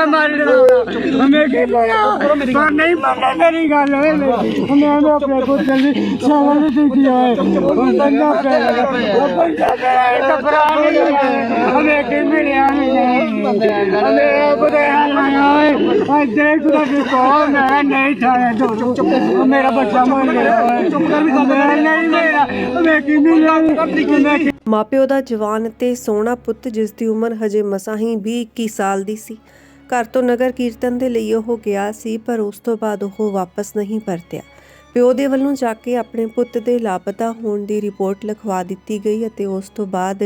ਤਾਂ ਮਾਰ ਦੇਣਾ ਹਮੇ ਕੀ ਲੈਣਾ ਪਰ ਨਹੀਂ ਮੰਨਣਾ ਮੇਰੀ ਗੱਲ ਓਏ ਮੈਂ ਨਾ ਆਪਣੇ ਪੁੱਤ ਦੀ ਸਾਲਾ ਨਹੀਂ ਦੇਖੀ ਓਏ ਉਹ ਬੰਦਾ ਪਿਆ ਉਹ ਬੰਦਾ ਪਿਆ। ਇਹ ਨਹੀਂ ਹਮੇ ਕੀ ਮਿਲਿਆ ਨਹੀਂ। ਹਮੇ ਬੁਦੇ ਹਾਲਾਂ ਓਏ ਓਏ ਦੇਖ ਤੂੰ ਕਿ ਕੌਣ ਹੈ। ਨਹੀਂ ਠਾਇਆ ਦੋ ਚੁੱਪ ਮੇਰਾ ਬੱਚਾ ਮਰ ਗਿਆ। ਓਏ ਚੁੱਪ ਕਰ ਵੀ ਨਹੀਂ ਮੇਰਾ ਹਮੇ ਕੀ ਮਿਲਿਆ ਮਾਪਿਓ ਦਾ ਜਵਾਨ ਤੇ ਸੋਹਣਾ ਪੁੱਤ ਜਿਸ ਦੀ ਉਮਰ ਹਜੇ ਮਸਾਂ ਹੀ 20-21 ਸਾਲ ਦੀ ਸੀ। ਘਰ ਤੋਂ ਨਗਰ ਕੀਰਤਨ ਦੇ ਲਈ ਉਹ ਗਿਆ ਸੀ, ਪਰ ਉਸ ਤੋਂ ਬਾਅਦ ਉਹ ਵਾਪਸ ਨਹੀਂ ਪਰਤਿਆ। ਪਿਓ ਦੇ ਵੱਲੋਂ ਜਾ ਕੇ ਆਪਣੇ ਪੁੱਤ ਦੇ ਲਾਪਤਾ ਹੋਣ ਦੀ ਰਿਪੋਰਟ ਲਿਖਵਾ ਦਿੱਤੀ ਗਈ ਅਤੇ ਉਸ ਤੋਂ ਬਾਅਦ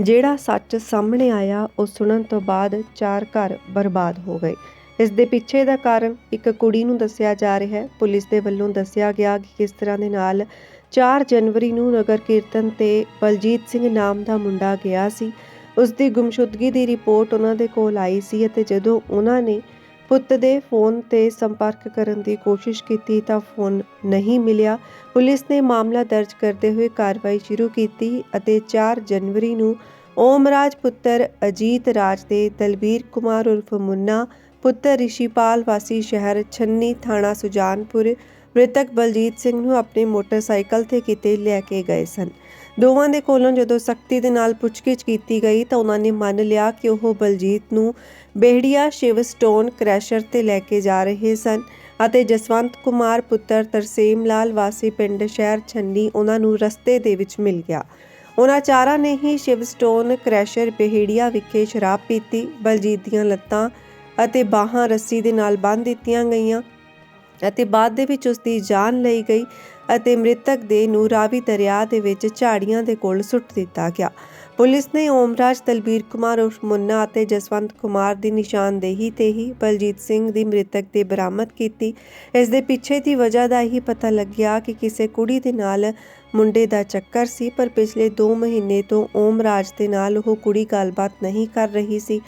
ਜਿਹੜਾ ਸੱਚ ਸਾਹਮਣੇ ਆਇਆ, ਉਹ ਸੁਣਨ ਤੋਂ ਬਾਅਦ ਚਾਰ ਘਰ ਬਰਬਾਦ ਹੋ ਗਏ। ਇਸ ਦੇ ਪਿੱਛੇ ਦਾ ਕਾਰਨ ਇੱਕ ਕੁੜੀ ਨੂੰ ਦੱਸਿਆ ਜਾ ਰਿਹਾ ਹੈ। ਪੁਲਿਸ ਦੇ ਵੱਲੋਂ ਦੱਸਿਆ ਗਿਆ ਕਿ ਕਿਸ ਤਰ੍ਹਾਂ ਦੇ ਨਾਲ 4 ਜਨਵਰੀ ਨੂੰ ਨਗਰ ਕੀਰਤਨ ਤੇ ਬਲਜੀਤ ਸਿੰਘ ਨਾਮ ਦਾ ਮੁੰਡਾ ਗਿਆ ਸੀ। ਉਸ ਦੀ ਗੁੰਮਸ਼ੁਦਗੀ ਦੀ ਰਿਪੋਰਟ ਉਹਨਾਂ ਦੇ ਕੋਲ ਆਈ ਸੀ ਅਤੇ ਜਦੋਂ ਉਹਨਾਂ ਨੇ ਪੁੱਤ ਦੇ ਫੋਨ ਤੇ ਸੰਪਰਕ ਕਰਨ ਦੀ ਕੋਸ਼ਿਸ਼ ਕੀਤੀ ਤਾਂ ਫੋਨ ਨਹੀਂ ਮਿਲਿਆ। ਪੁਲਿਸ ਨੇ ਮਾਮਲਾ ਦਰਜ ਕਰਦੇ ਹੋਏ ਕਾਰਵਾਈ ਸ਼ੁਰੂ ਕੀਤੀ ਅਤੇ 4 ਜਨਵਰੀ ਨੂੰ ਓਮਰਾਜ ਪੁੱਤਰ ਅਜੀਤ ਰਾਜ ਦੇ ਦਲਬੀਰ ਕੁਮਾਰ ਉਰਫ ਮੁੰਨਾ, ਪੁੱਤਰ ਰਿਸ਼ੀਪਾਲ ਵਾਸੀ ਸ਼ਹਿਰ ਛੰਨੀ ਥਾਣਾ ਸੁਜਾਨਪੁਰ, ਮ੍ਰਿਤਕ ਬਲਜੀਤ ਸਿੰਘ ਨੂੰ ਆਪਣੇ ਮੋਟਰਸਾਈਕਲ ਤੇ ਕਿਤੇ ਲੈ ਕੇ ਗਏ ਸਨ। ਦੋਵਾਂ ਦੇ ਕੋਲੋਂ ਜਦੋਂ ਸਖਤੀ ਦੇ ਨਾਲ ਪੁੱਛਗਿੱਛ ਕੀਤੀ ਗਈ ਤਾਂ ਉਹਨਾਂ ਨੇ ਮੰਨ ਲਿਆ ਕਿ ਉਹ ਬਲਜੀਤ ਨੂੰ ਬੇਹੜੀਆ ਸ਼ਿਵ ਸਟੋਨ ਕ੍ਰੈਸ਼ਰ ਤੇ ਲੈ ਕੇ ਜਾ ਰਹੇ ਸਨ ਅਤੇ ਜਸਵੰਤ ਕੁਮਾਰ ਪੁੱਤਰ ਤਰਸੇਮ ਲਾਲ ਵਾਸੀ ਪਿੰਡ ਸ਼ਹਿਰ ਛੰਨੀ ਉਹਨਾਂ ਨੂੰ ਰਸਤੇ ਦੇ ਵਿੱਚ ਮਿਲ ਗਿਆ। ਉਹਨਾਂ ਚਾਰਾਂ ਨੇ ਹੀ ਸ਼ਿਵ ਸਟੋਨ ਕ੍ਰੈਸ਼ਰ ਬੇਹੜੀਆ ਵਿਖੇ ਸ਼ਰਾਬ ਪੀਤੀ, ਬਲਜੀਤ ਦੀਆਂ ਲੱਤਾਂ ਅਤੇ ਬਾਹਾਂ ਰੱਸੀ ਦੇ ਨਾਲ ਬੰਨ੍ਹ ਦਿੱਤੀਆਂ ਗਈਆਂ। ਅਤੇ ਬਾਅਦ ਦੇ ਵਿੱਚ ਉਸ ਦੀ ਜਾਨ ਲਈ ਗਈ ਅਤੇ ਮ੍ਰਿਤਕ ਦੇ ਨੂੰ ਰਾਵੀ ਦਰਿਆ ਦੇ ਵਿੱਚ ਝਾੜੀਆਂ ਦੇ ਕੋਲ ਸੁੱਟ ਦਿੱਤਾ ਗਿਆ। ਪੁਲਿਸ ਨੇ ਓਮਰਾਜ, ਦਲਬੀਰ ਕੁਮਾਰ, ਉਰਫ ਮੁੰਨਾ ਅਤੇ ਜਸਵੰਤ ਕੁਮਾਰ ਦੀ ਨਿਸ਼ਾਨਦੇਹੀ ਤੇ ਹੀ ਬਲਜੀਤ ਸਿੰਘ ਦੀ ਮ੍ਰਿਤਕ ਦੇ ਬਰਾਮਦ ਕੀਤੀ। ਇਸ ਦੇ ਪਿੱਛੇ ਦੀ ਵਜ੍ਹਾ ਦਾ ਹੀ ਪਤਾ ਲੱਗਿਆ ਕਿ ਕਿਸੇ ਕੁੜੀ ਦੇ ਨਾਲ ਮੁੰਡੇ ਦਾ ਚੱਕਰ ਸੀ, ਪਰ ਪਿਛਲੇ 2 ਮਹੀਨੇ ਤੋਂ ਓਮਰਾਜ ਦੇ ਨਾਲ ਉਹ ਕੁੜੀ ਗੱਲਬਾਤ ਨਹੀਂ ਕਰ ਰਹੀ ਸੀ।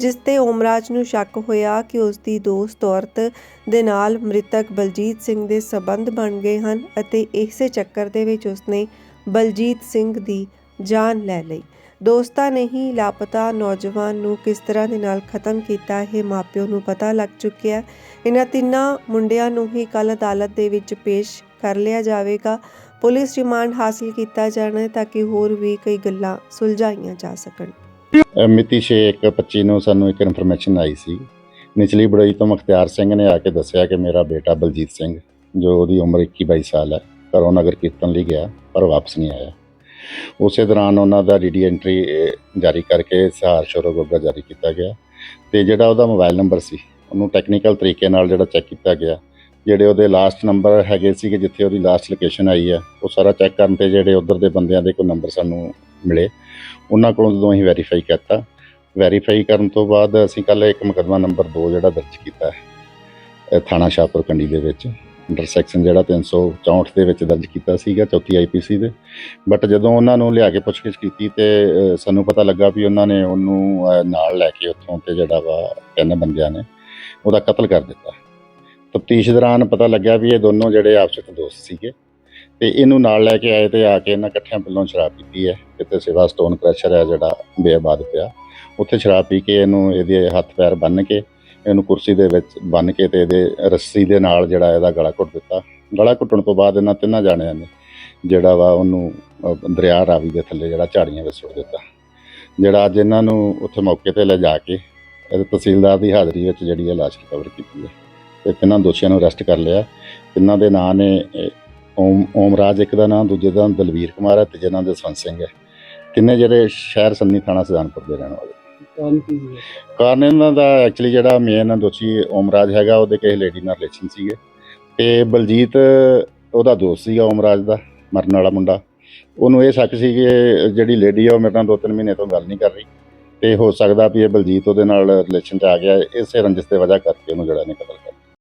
ਜਿਸ ਤੇ ਓਮਰਾਜ ਨੂੰ ਸ਼ੱਕ ਹੋਇਆ ਕਿ ਉਸ ਦੀ ਦੋਸਤ ਔਰਤ ਦੇ ਨਾਲ ਮ੍ਰਿਤਕ ਬਲਜੀਤ ਸਿੰਘ ਦੇ ਸਬੰਧ ਬਣ ਗਏ ਹਨ ਅਤੇ ਇਸੇ ਚੱਕਰ ਦੇ ਵਿੱਚ ਉਸਨੇ ਬਲਜੀਤ ਸਿੰਘ ਦੀ ਜਾਨ ਲੈ ਲਈ। ਦੋਸਤਾਂ ਨੇ ਹੀ ਲਾਪਤਾ ਨੌਜਵਾਨ ਨੂੰ ਕਿਸ ਤਰ੍ਹਾਂ ਦੇ ਨਾਲ ਖਤਮ ਕੀਤਾ ਇਹ ਮਾਪਿਓ ਨੂੰ ਪਤਾ ਲੱਗ ਚੁੱਕਿਆ। ਇਹਨਾਂ ਤਿੰਨਾਂ ਮੁੰਡਿਆਂ ਨੂੰ ਹੀ ਕੱਲ ਅਦਾਲਤ ਦੇ ਵਿੱਚ ਪੇਸ਼ ਕਰ ਲਿਆ ਜਾਵੇਗਾ। ਪੁਲਿਸ ਰਿਮਾਂਡ ਹਾਸਲ ਕੀਤਾ ਜਾਣਾ ਤਾਂ ਕਿ ਹੋਰ ਵੀ ਕਈ ਗੱਲਾਂ ਸੁਲਝਾਈਆਂ ਜਾ ਸਕਣ। ਅ, ਮਿਤੀ 6/1/25 ਨੂੰ ਸਾਨੂੰ ਇੱਕ ਇਨਫੋਰਮੇਸ਼ਨ ਆਈ ਸੀ। ਨਿਚਲੀ ਬੜੋਈ ਤੋਂ ਮੁਖਤਿਆਰ ਸਿੰਘ ਨੇ ਆ ਕੇ ਦੱਸਿਆ ਕਿ ਮੇਰਾ ਬੇਟਾ ਬਲਜੀਤ ਸਿੰਘ ਜੋ ਉਹਦੀ ਉਮਰ 21-22 ਸਾਲ ਹੈ ਘਰੋਂ ਨਗਰ ਕੀਰਤਨ ਲਈ ਗਿਆ ਪਰ ਵਾਪਸ ਨਹੀਂ ਆਇਆ। ਉਸੇ ਦੌਰਾਨ ਉਹਨਾਂ ਦਾ ਡੀਡੀ ਐਂਟਰੀ ਜਾਰੀ ਕਰਕੇ ਸਹਾਰ ਸ਼ੋਰ ਸ਼ੋਰੋਗੋਗਾ ਜਾਰੀ ਕੀਤਾ ਗਿਆ ਤੇ ਜਿਹੜਾ ਉਹਦਾ ਮੋਬਾਈਲ ਨੰਬਰ ਸੀ ਉਹਨੂੰ ਟੈਕਨੀਕਲ ਤਰੀਕੇ ਨਾਲ ਜਿਹੜਾ ਚੈੱਕ ਕੀਤਾ ਗਿਆ। ਜਿਹੜੇ ਉਹਦੇ ਲਾਸਟ ਨੰਬਰ ਹੈਗੇ ਸੀਗੇ ਜਿੱਥੇ ਉਹਦੀ ਲਾਸਟ ਲੋਕੇਸ਼ਨ ਆਈ ਹੈ ਉਹ ਸਾਰਾ ਚੈੱਕ ਕਰਨ ਤੇ ਜਿਹੜੇ ਉਧਰ ਦੇ ਬੰਦਿਆਂ ਦੇ ਕੋਈ ਨੰਬਰ ਸਾਨੂੰ ਮਿਲੇ। ਉਹਨਾਂ ਕੋਲੋਂ ਜਦੋਂ ਅਸੀਂ ਵੈਰੀਫਾਈ ਕੀਤਾ ਵੈਰੀਫਾਈ ਕਰਨ ਤੋਂ ਬਾਅਦ ਅਸੀਂ ਕੱਲ ਇੱਕ ਮੁਕੱਦਮਾ ਨੰਬਰ 2 ਜਿਹੜਾ ਦਰਜ ਕੀਤਾ ਹੈ ਥਾਣਾ ਸ਼ਾਹਪੁਰ ਕੰਡੀ ਦੇ ਵਿੱਚ, ਅੰਡਰ ਸੈਕਸ਼ਨ ਜਿਹੜਾ 364 ਦੇ ਵਿੱਚ ਦਰਜ ਕੀਤਾ ਸੀਗਾ, ਚੌਥੀ ਆਈਪੀਸੀ ਦੇ। ਬਟ ਜਦੋਂ ਉਹਨਾਂ ਨੂੰ ਲਿਆ ਕੇ ਪੁੱਛਗਿੱਛ ਕੀਤੀ ਤੇ ਸਾਨੂੰ ਪਤਾ ਲੱਗਾ ਵੀ ਉਹਨਾਂ ਨੇ ਉਹਨੂੰ ਨਾਲ ਲੈ ਕੇ ਉੱਥੋਂ ਤੇ ਜਿਹੜਾ ਵਾ ਤਿੰਨ ਬੰਦਿਆਂ ਨੇ ਉਹਦਾ ਕਤਲ ਕਰ ਦਿੱਤਾ। ਤਫਤੀਸ਼ ਦੌਰਾਨ ਪਤਾ ਲੱਗਿਆ ਵੀ ਇਹ ਦੋਨੋਂ ਜਿਹੜੇ ਆਪਸ ਵਿੱਚ ਦੋਸਤ ਸੀਗੇ। ਤੇ ਇਹਨੂੰ ਨਾਲ ਲੈ ਕੇ ਆਏ ਤੇ ਆ ਕੇ ਇਹਨਾਂ ਇਕੱਠਿਆਂ ਵੱਲੋਂ ਸ਼ਰਾਬ ਪੀਤੀ ਹੈ। ਕਿਤੇ ਸੇਵਾ ਸਟੋਨ ਕ੍ਰੈਸ਼ਰ ਹੈ ਜਿਹੜਾ ਬੇਆਬਾਦ ਪਿਆ। ਉੱਥੇ ਸ਼ਰਾਬ ਪੀ ਕੇ ਇਹਨੂੰ ਇਹਦੇ ਹੱਥ ਪੈਰ ਬੰਨ੍ਹ ਕੇ ਇਹਨੂੰ ਕੁਰਸੀ ਦੇ ਵਿੱਚ ਬੰਨ੍ਹ ਕੇ ਤੇ ਇਹਦੇ ਰੱਸੀ ਦੇ ਨਾਲ ਜਿਹੜਾ ਇਹਦਾ ਗਲਾ ਘੁੱਟ ਦਿੱਤਾ। ਗਲਾ ਘੁੱਟਣ ਤੋਂ ਬਾਅਦ ਇਹਨਾਂ ਤਿੰਨਾਂ ਜਾਣਿਆਂ ਨੇ ਜਿਹੜਾ ਵਾ ਉਹਨੂੰ ਅਹ, ਦਰਿਆ ਰਾਵੀ ਦੇ ਥੱਲੇ ਜਿਹੜਾ ਝਾੜੀਆਂ ਵਿੱਚ ਸੁੱਟ ਦਿੱਤਾ। ਜਿਹੜਾ ਅੱਜ ਇਹਨਾਂ ਨੂੰ ਉੱਥੇ ਮੌਕੇ ਤੇ ਲੈ ਜਾ ਕੇ ਇਹਦੇ ਤਹਿਸੀਲਦਾਰ ਦੀ ਹਾਜ਼ਰੀ ਵਿੱਚ ਜਿਹੜੀ ਇਹ ਲਾਸ਼ ਰਿਕਵਰ ਕੀਤੀ ਹੈ। ਤੇ ਤਿੰਨਾਂ ਦੋਸ਼ੀਆਂ ਨੂੰ ਅਰੈਸਟ ਕਰ ਲਿਆ। ਤਿੰਨਾਂ ਦੇ ਨਾਂ ਨੇ ਇਹ, ਓਮ ਓਮਰਾਜ ਇੱਕ ਦਾ ਨਾਮ ਦੂਜੇ ਦਾ ਨਾਮ ਦਲਵੀਰ ਕੁਮਾਰ ਹੈ ਤੀਜੇ ਨਾਮ ਜਸਵੰਤ ਸਿੰਘ ਹੈ। ਤਿੰਨੇ ਜਿਹੜੇ ਸ਼ਹਿਰ ਸੰਨੀ ਥਾਣਾ ਸੁਜਾਨਪੁਰ ਦੇ ਰਹਿਣ ਵਾਲੇ। ਕਾਰਨ ਇਹਨਾਂ ਦਾ ਐਕਚੁਅਲੀ ਜਿਹੜਾ ਮੇਨ ਦੋਸ਼ੀ ਓਮਰਾਜ ਹੈਗਾ ਉਹਦੇ ਕਿਸੇ ਲੇਡੀ ਨਾਲ ਰਿਲੇਸ਼ਨ ਸੀਗੇ। ਤੇ ਬਲਜੀਤ ਉਹਦਾ ਦੋਸਤ ਸੀਗਾ ਓਮਰਾਜ ਦਾ ਮਰਨ ਵਾਲਾ ਮੁੰਡਾ। ਉਹਨੂੰ ਇਹ ਸ਼ੱਕ ਸੀ ਕਿ ਜਿਹੜੀ ਲੇਡੀ ਆ ਉਹ ਮੇਰੇ ਨਾਲ ਦੋ ਤਿੰਨ ਮਹੀਨੇ ਤੋਂ ਗੱਲ ਨਹੀਂ ਕਰ ਰਹੀ। ਤੇ ਹੋ ਸਕਦਾ ਵੀ ਇਹ ਬਲਜੀਤ ਉਹਦੇ ਨਾਲ ਰਿਲੇਸ਼ਨ 'ਚ ਆ ਗਿਆ ਇਸੇ ਰੰਜਿਸ਼ ਦੇ ਵਜ੍ਹਾ ਕਰਕੇ ਉਹਨੂੰ ਜਿਹੜਾ ਨੇ ਕਤਲ ਕਰ